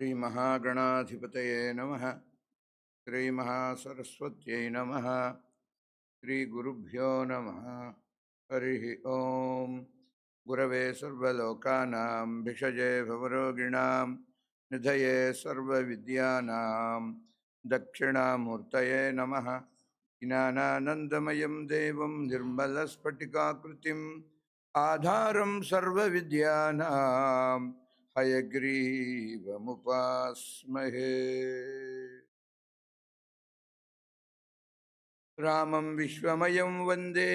श्रीमहागणाधिपतये नमः श्रीमहासरस्वत्यै नमः श्रीगुरुभ्यो नमः हरिः ॐ गुरवे सर्वलोकानां भिषजे भवरोगिणां निधये सर्वविद्यानां दक्षिणामूर्तये नमः ज्ञानानन्दमयं देवं निर्मलस्फटिकाकृतिम् आधारं सर्वविद्यानां हयग्रीवमुपास्महे रामं विश्वमयं वंदे।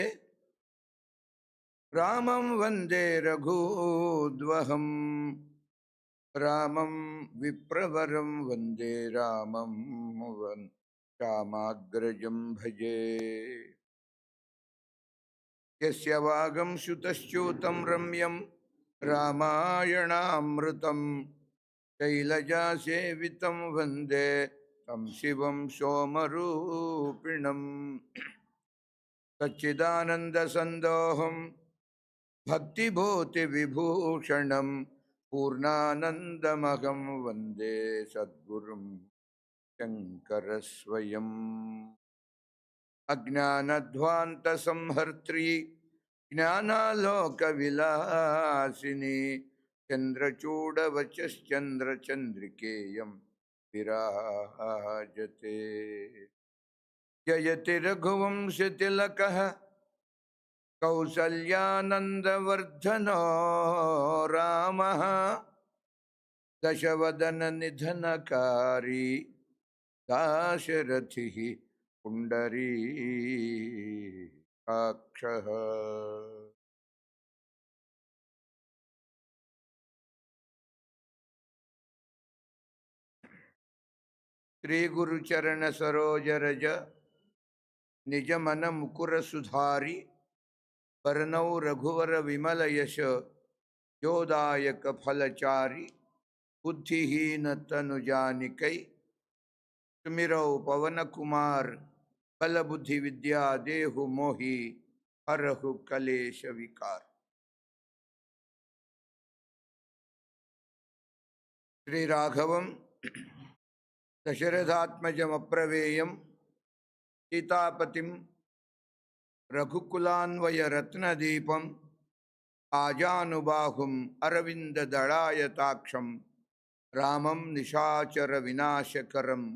रामं वंदे रघूद्वहं रामं विप्रवरं वंदे रामं वन् रामाग्रजं भजे। यस्य वागं श्रुतश्च्यूतं रम्यं रामायणामृतं शैलजासेवितं वन्दे तं शिवं सोमरूपिणम् सच्चिदानन्दसन्दोहं भक्तिभूतिविभूषणं पूर्णानन्दमहं वन्दे सद्गुरुं शङ्करस्वयम् अज्ञानध्वान्तसंहर्त्री జ్ఞానాలోక విలాసిని చంద్రచూడవచంద్రచంద్రికేయం విరాజతే. జయతి రఘువంశతిలక కౌసల్యానందవర్ధనో రామ దశవదన నిధనకారీ దాశరథి పుండరీ. क्षः श्रीगुरुचरण सरोज रज निज मन मुकुर सुधारी परनौ रघुवर विमल यश जोदायक फलचारी बुद्धिहीन तनुजानिकै सुमिरौ पवन कुमार பல புத்தி வித்யா தேகு மோகி ஹரஹு கலேஷ விகார். ஸ்ரீராகவம் தசரதாத்மஜம் அப்பிரவேயம் சீதாபதிம் ரகுகுலான்வய ரத்னதீபம் ஆஜானுபாகும் அரவிந்த தளாய தாட்சம் ராமம் நிஷாச்சர விநாசகரம்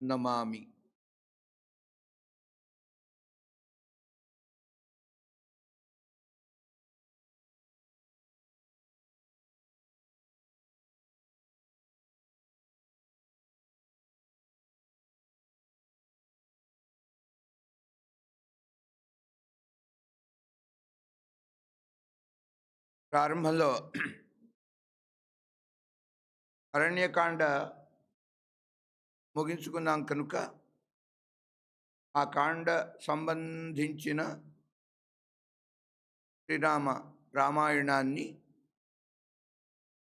நமாமி. ప్రారంభంలో అరణ్యకాండ ముగించుకున్నాం కనుక ఆ కాండ సంబంధించిన శ్రీరామ రామాయణాన్ని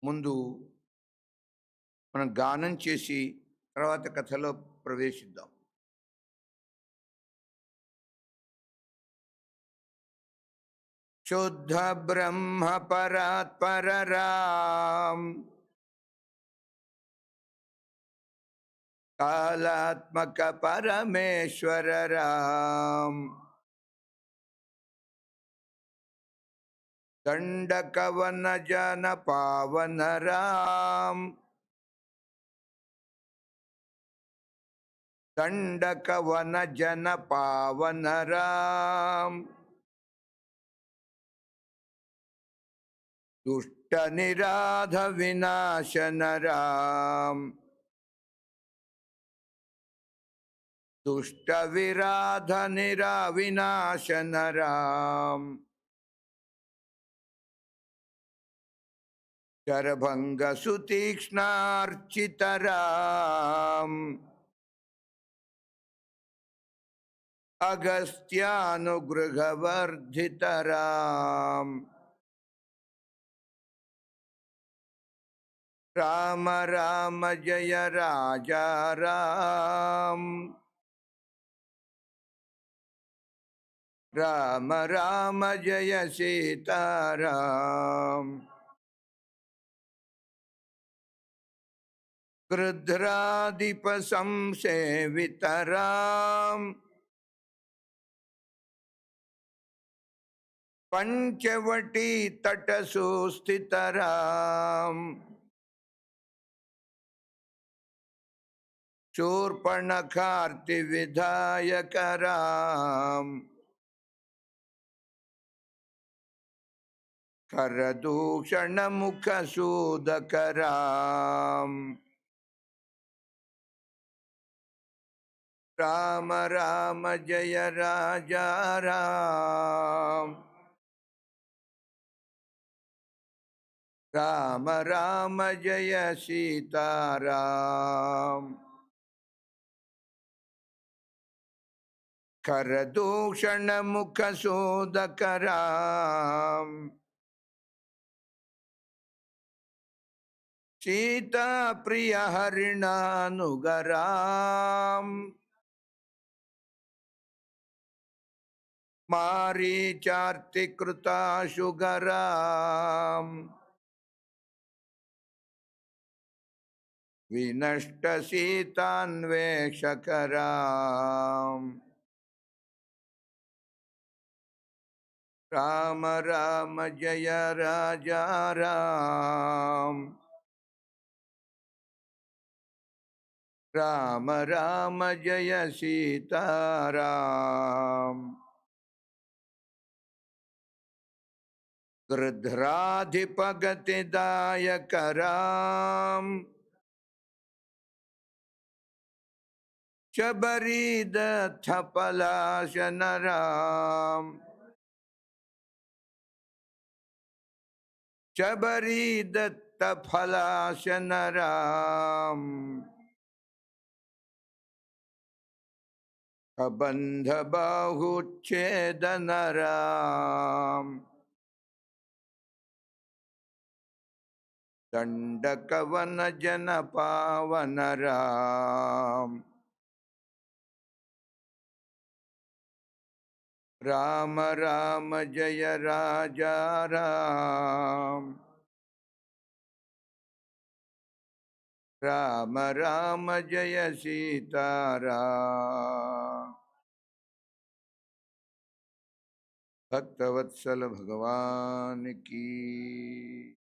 ముందు మనం గానం చేసి తర్వాత కథలో ప్రవేశిద్దాం. शुद्ध शुद्धब्रह्मपरात्परराम् कालात्मकपरमेश्वर राम। कालात्मक परमेश्वर राम। जन पावन राम। दुष्ट निराध विनाशन राम दुष्ट विराध निरा विनाशन राम चरभंग सुतीक्ष्णार्चित राम अगस्त्यानुगृह वर्धित రామ రామ జయ రాజా రామ్. రామ రామ జయ సీతారాం క్రుధ్రాధిప సంసేవితరాం పంచవటీ తట సుస్థితరాం स्थितराम् शूर्पणखार्तिविधायकराम् करदूषणमुखसूदकराम् राम राम जय राजा राम। राम राम जय सीताराम करदूषणमुखसूदकराम् सीताप्रियहरिणानुगराम् मारीचार्तिकृताशुगराम् विनष्टसीतान्वेषकराम् राम राम जय राजा राम। राम राम जय सीताराम गृध्राधिपगतिदायक राम। शबरीद थपलाशन राम। शबरीदत्त फलाशन राम कबंध बाहुच्छेदन राम दंडकवन जन पावन राम राम राम, जय राजा, राम राम राम, जय सीताराम भक्तवत्सल भगवान की।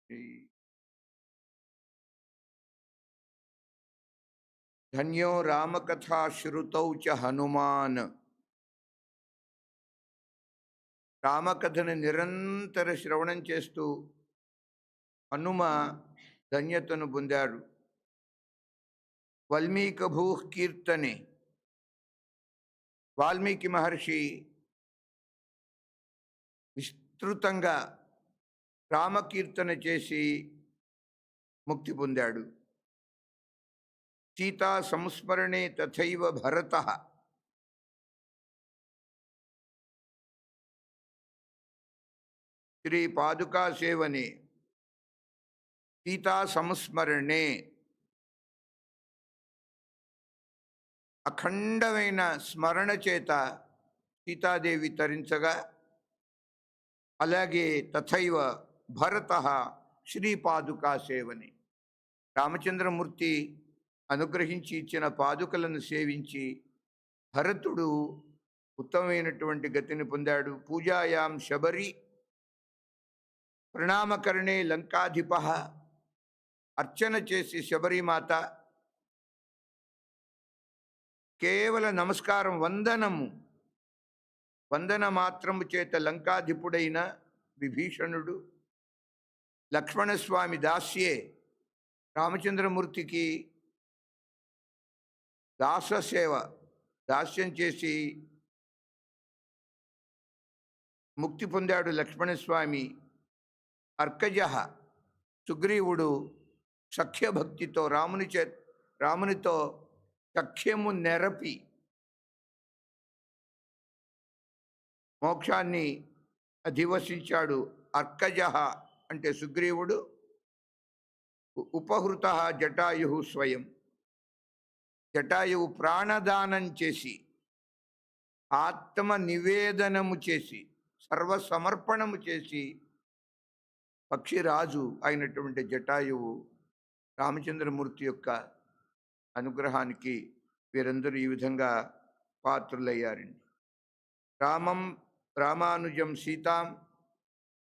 धन्यो रामकथा श्रुतौ च हनुमान् రామకథని నిరంతర శ్రవణం చేస్తూ హనుమ ధన్యతను పొందాడు. వల్మీక భూ కీర్తనే వాల్మీకి మహర్షి విస్తృతంగా రామకీర్తన చేసి ముక్తి పొందాడు. సీతా సంస్మరణే తథైవ భరత శ్రీ పాదుకా సేవనే సీతా సంస్మరణే. అఖండమైన స్మరణ చేత సీతాదేవి తరించగా అలాగే తథైవ భరత శ్రీ పాదుకా సేవని. రామచంద్రమూర్తి అనుగ్రహించి ఇచ్చిన పాదుకలను సేవించి భరతుడు ఉత్తమమైనటువంటి గతిని పొందాడు. పూజాయాం శబరి ప్రణామకరణే లంకాధిప. అర్చన చేసి శబరిమాత. కేవల నమస్కారం వందనము. వందన మాత్రము చేత లంకాధిపుడైన విభీషణుడు. లక్ష్మణస్వామి దాస్యే. రామచంద్రమూర్తికి దాససేవ. దాస్యం చేసి ముక్తి పొందాడు లక్ష్మణస్వామి. అర్కజ సుగ్రీవుడు సఖ్యభక్తితో రాముని చే రామునితో సఖ్యము నెరపి మోక్షాన్ని అధివసించాడు. అర్కజ అంటే సుగ్రీవుడు. ఉ- ఉపహృత జటాయు స్వయం. జటాయువు ప్రాణదానం చేసి ఆత్మ నివేదనము చేసి సర్వసమర్పణము చేసి పక్షిరాజు అయినటువంటి జటాయువు రామచంద్రమూర్తి యొక్క అనుగ్రహానికి వీరందరూ ఈ విధంగా పాత్రులయ్యారండి. రామం రామానుజం సీతాం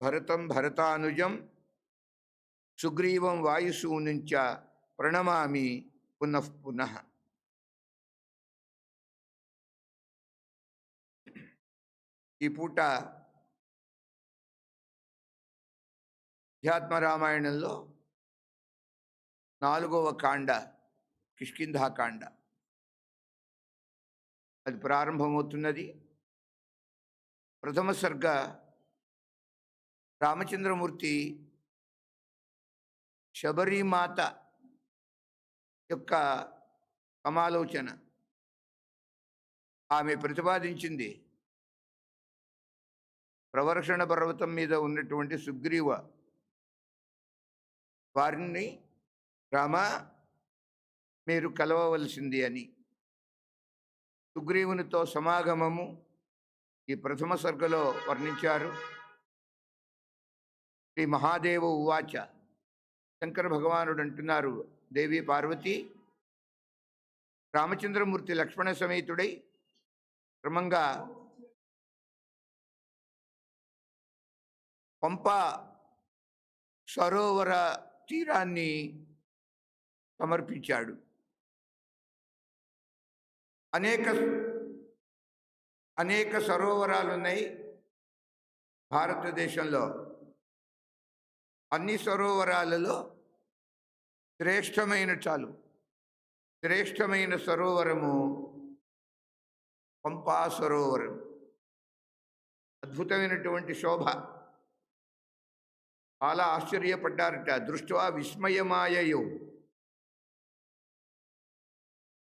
భరతం భరతానుజం సుగ్రీవం వాయుసూనుంచ ప్రణమామి పునః పునః. ఈ పూట అధ్యాత్మ రామాయణంలో నాలుగవ కాండ కిష్కింధాకాండ అది ప్రారంభమవుతున్నది. ప్రథమ సర్గ రామచంద్రమూర్తి శబరిమాత యొక్క సమాలోచన. ఆమె ప్రతిపాదించింది ప్రవర్షణ పర్వతం మీద ఉన్నటువంటి సుగ్రీవ వారిని రామ మీరు కలవవలసింది అని. సుగ్రీవునితో సమాగమము ఈ ప్రథమ సర్గలో వర్ణించారు. శ్రీ మహాదేవ ఉవాచ. శంకర భగవానుడు అంటున్నారు దేవి పార్వతి రామచంద్రమూర్తి లక్ష్మణ సమేతుడై క్రమంగా పంప సరోవర తీరాన్ని సమర్పించాడు. అనేక అనేక సరోవరాలు ఉన్నాయి భారతదేశంలో. అన్ని సరోవరాలలో శ్రేష్టమైన చాలు. శ్రేష్టమైన సరోవరము పంపా సరోవరం. అద్భుతమైనటువంటి శోభ. చాలా ఆశ్చర్యపడ్డారట దృష్ట్వా విస్మయమాయయో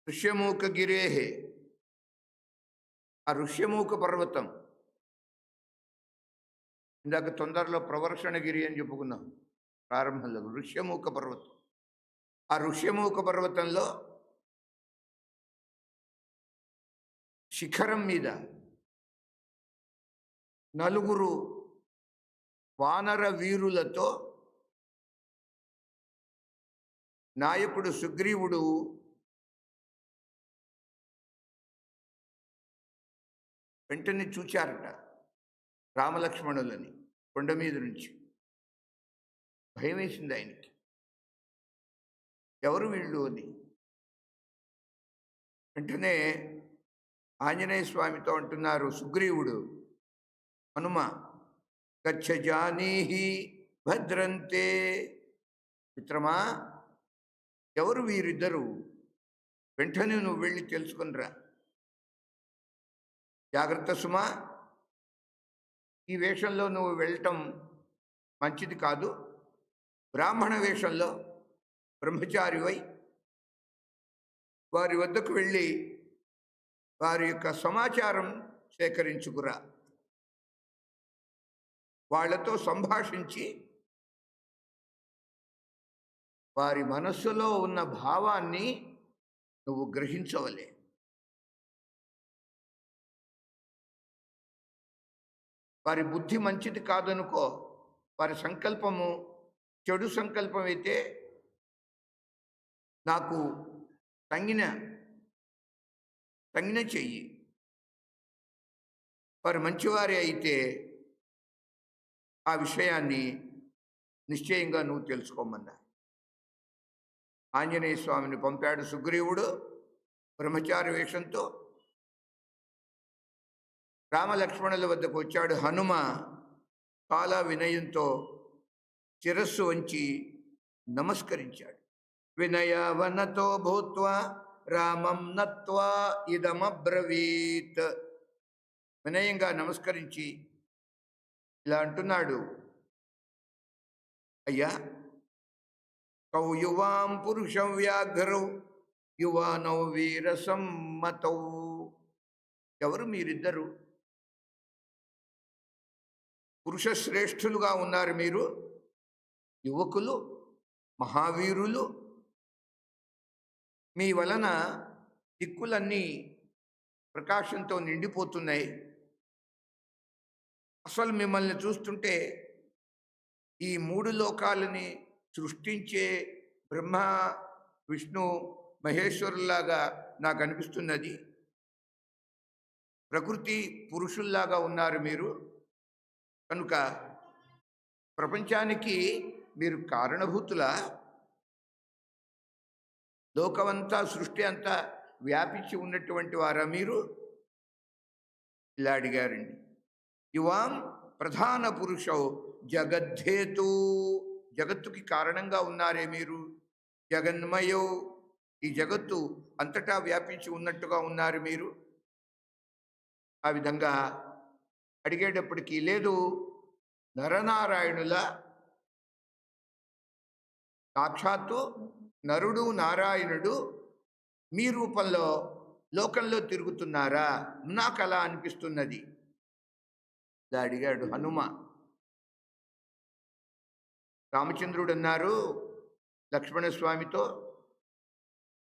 ఋష్యమూక గిరేహే ఆ ఋష్యమూక పర్వతం ఇందాక తొందరలో ప్రవర్షణగిరి అని చెప్పుకున్నాం ప్రారంభంలో ఋష్యమూక పర్వతం ఆ ఋష్యమూక పర్వతంలో శిఖరం మీద నలుగురు వానర వీరులతో నాయకుడు సుగ్రీవుడు వెంటనే చూచారట రామలక్ష్మణులని కొండ మీద నుంచి. భయం వేసింది ఆయనకి. ఎవరు వీళ్ళు అని? వెంటనే ఆంజనేయ స్వామితో అంటున్నారు సుగ్రీవుడు హనుమ గచ్చ జానీహి భద్రంతే. మిత్రమా ఎవరు వీరిద్దరు? వెంటనే నువ్వు వెళ్ళి తెలుసుకునిరా. జాగ్రత్త సుమా. ఈ వేషంలో నువ్వు వెళ్ళటం మంచిది కాదు. బ్రాహ్మణ వేషంలో బ్రహ్మచారివై వారి వద్దకు వెళ్ళి వారి యొక్క సమాచారం సేకరించుకురా. వాళ్ళతో సంభాషించి వారి మనస్సులో ఉన్న భావాన్ని నువ్వు గ్రహించవలే. వారి బుద్ధి మంచిది కాదనుకో వారి సంకల్పము చెడు సంకల్పం అయితే నాకు తగిన తగిన చెయ్యి. వారు మంచివారే అయితే ఆ విషయాన్ని నిశ్చయంగా నువ్వు తెలుసుకోమన్నా ఆంజనేయ స్వామిని పంపాడు సుగ్రీవుడు బ్రహ్మచారి వేషంతో. రామలక్ష్మణుల వద్దకు వచ్చాడు హనుమ చాలా వినయంతో శిరస్సు వంచి నమస్కరించాడు. వినయవనతో భూత్వా రామం నత్వా ఇదమబ్రవీత్. వినయంగా నమస్కరించి అంటున్నాడు. అయ్యా! కౌ యువాం పురుషం వ్యాఘ్రౌ యువానౌ వీర సమ్మతౌ. ఎవరు మీరిద్దరు? పురుష శ్రేష్ఠులుగా ఉన్నారు మీరు. యువకులు మహావీరులు. మీ వలన దిక్కులన్నీ ప్రకాశంతో నిండిపోతున్నాయి. అసలు మిమ్మల్ని చూస్తుంటే ఈ మూడు లోకాలని సృష్టించే బ్రహ్మ విష్ణు మహేశ్వరులాగా నాకు అనిపిస్తున్నది ప్రకృతి పురుషుల్లాగా ఉన్నారు మీరు. కనుక ప్రపంచానికి మీరు కారణభూతుల? లోకమంతా సృష్టి అంతా వ్యాపించి ఉన్నటువంటి వారా మీరు? ఇలా అడిగారండి. యువాం ప్రధాన పురుషో జగద్ధేతు. జగత్తుకి కారణంగా ఉన్నారే మీరు? జగన్మయో. ఈ జగత్తు అంతటా వ్యాపించి ఉన్నట్టుగా ఉన్నారు మీరు? ఆ విధంగా అడిగేటప్పటికీ లేదు. నరనారాయణుల సాక్షాత్తు నరుడు నారాయణుడు మీ రూపంలో లోకంలో తిరుగుతున్నారా? నాకు అలా అనిపిస్తున్నది. ఇలా అడిగాడు. హనుమ. రామచంద్రుడు అన్నారు లక్ష్మణస్వామితో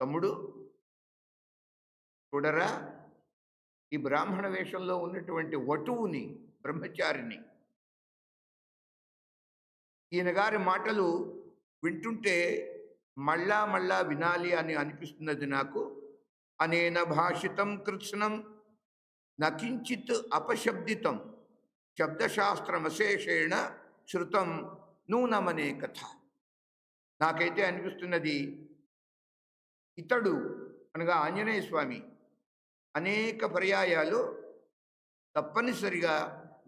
తమ్ముడు చూడరా ఈ బ్రాహ్మణ వేషంలో ఉన్నటువంటి వటువుని బ్రహ్మచారిని ఈయన గారి మాటలు వింటుంటే మళ్ళా మళ్ళా వినాలి అని అనిపిస్తున్నది నాకు. అనేన భాషితం కృత్స్నం నకించిత్ అపశబ్దితం. శబ్దశాస్త్రమశేషేణ శృతం నూనమనే కథ. నాకైతే అనిపిస్తున్నది ఇతడు అనగా ఆంజనేయ స్వామి అనేక పర్యాయాలు తప్పనిసరిగా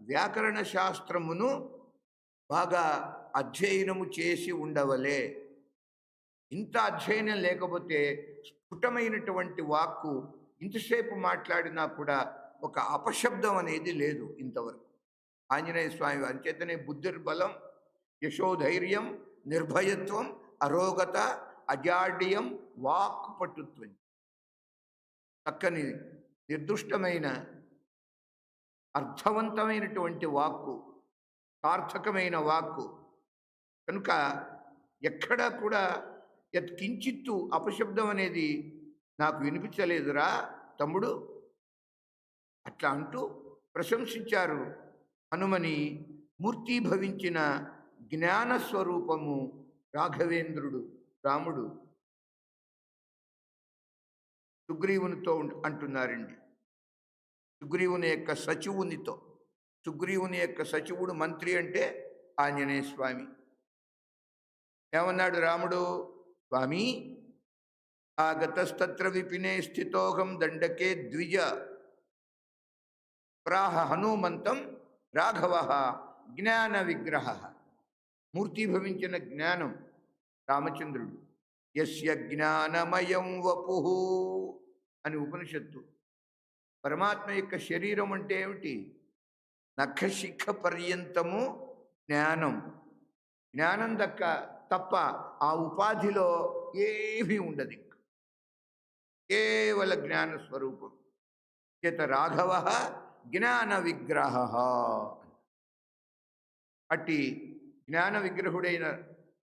వ్యాకరణ శాస్త్రమును బాగా అధ్యయనము చేసి ఉండవలే. ఇంత అధ్యయనం లేకపోతే స్ఫుటమైనటువంటి వాక్కు ఇంతసేపు మాట్లాడినా కూడా ఒక అపశబ్దం అనేది లేదు ఇంతవరకు. ఆంజనేయ స్వామి అంచేతనే బుద్ధిర్బలం యశోధైర్యం నిర్భయత్వం అరోగత అజాడ్యం వాక్ పట్టుత్వం చక్కని నిర్దుష్టమైన అర్థవంతమైనటువంటి వాక్కు సార్థకమైన వాక్కు. కనుక ఎక్కడా కూడా యత్ కించిత్తు అపశబ్దం అనేది నాకు వినిపించలేదురా తమ్ముడు. అట్లా అంటూ ప్రశంసించారు హనుమని మూర్తీభవించిన జ్ఞానస్వరూపము రాఘవేంద్రుడు రాముడు సుగ్రీవునితో ఉం- అంటున్నారండి. సుగ్రీవుని యొక్క సచివునితో సుగ్రీవుని యొక్క సచివుడు మంత్రి అంటే ఆంజనేయ స్వామి. ఏమన్నాడు రాముడు? స్వామి ఆగతస్తత్ర విపినే స్థితోహం దండకే ద్విజ ప్రాహ హనుమంతం రాఘవ జ్ఞాన విగ్రహ మూర్తిభవించిన జ్ఞానం రామచంద్రుడు. యస్య జ్ఞానమయం వపు అని ఉపనిషత్తు. పరమాత్మ యొక్క శరీరం అంటే ఏమిటి? నఖశిఖ పర్యంతము జ్ఞానం. జ్ఞానం దక్క తప్ప ఆ ఉపాధిలో ఏమీ ఉండదు కేవల జ్ఞానస్వరూపం. చేత రాఘవ జ్ఞాన విగ్రహ అట్టి జ్ఞాన విగ్రహుడైన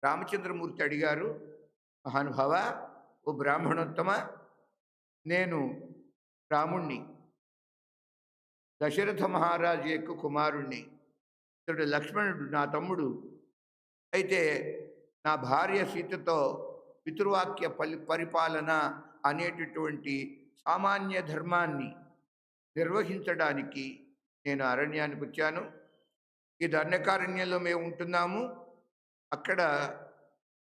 రామచంద్రమూర్తి అడిగారు మహానుభావ ఓ బ్రాహ్మణోత్తమ నేను రాముణ్ణి దశరథ మహారాజు యొక్క కుమారుణ్ణి ఇతడు లక్ష్మణుడు నా తమ్ముడు. అయితే నా భార్య సీతతో పితృవాక్య పలి పరిపాలన అనేటటువంటి సామాన్య ధర్మాన్ని నిర్వహించడానికి నేను అరణ్యానికి వచ్చాను. ఈ ధన్యకారణ్యంలో మేము ఉంటున్నాము. అక్కడ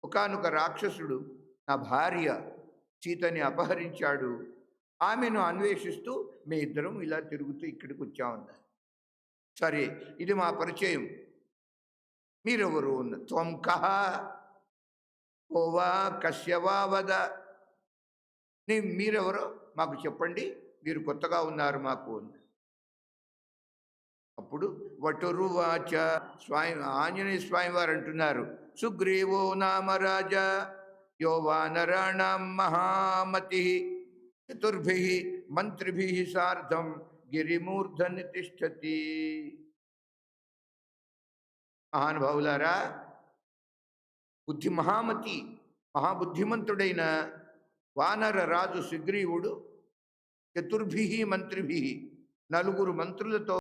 ఒకానొక రాక్షసుడు నా భార్య సీతని అపహరించాడు. ఆమెను అన్వేషిస్తూ మీ ఇద్దరం ఇలా తిరుగుతూ ఇక్కడికి వచ్చామన్నారు సరే ఇది మా పరిచయం. మీరెవరు? ఉన్న త్వం కహ ఓవా కశ్యవా వద. నీ మీరెవరో మాకు చెప్పండి. మీరు కొత్తగా ఉన్నారు మాకు అప్పుడు వటురువాచ స్వామి ఆంజనేయ స్వామి వారు అంటున్నారు సుగ్రీవో నామ రాజా యో వానరాణం మహామతి చతుర్భి మంత్రిభి సార్ధం గిరిమూర్ధని తిష్టతి. మహానుభావులారా బుద్ధి మహామతి మహాబుద్ధిమంతుడైన వానర రాజు సుగ్రీవుడు చతుర్భి మంత్రిభి నలుగురు మంత్రులతో